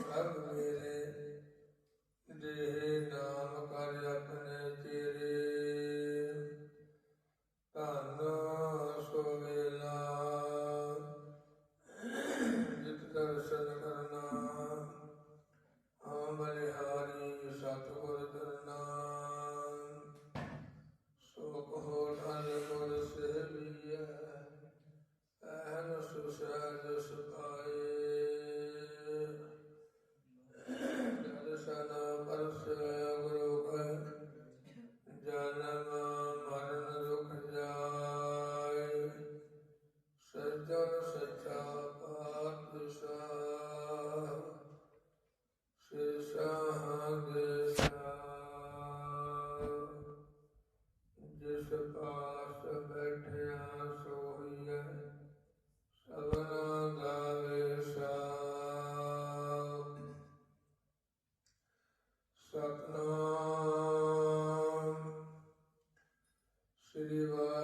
ਪ੍ਰਭ ਮੇਰੇ ਦੇਹ ਦਾ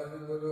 الحمد لله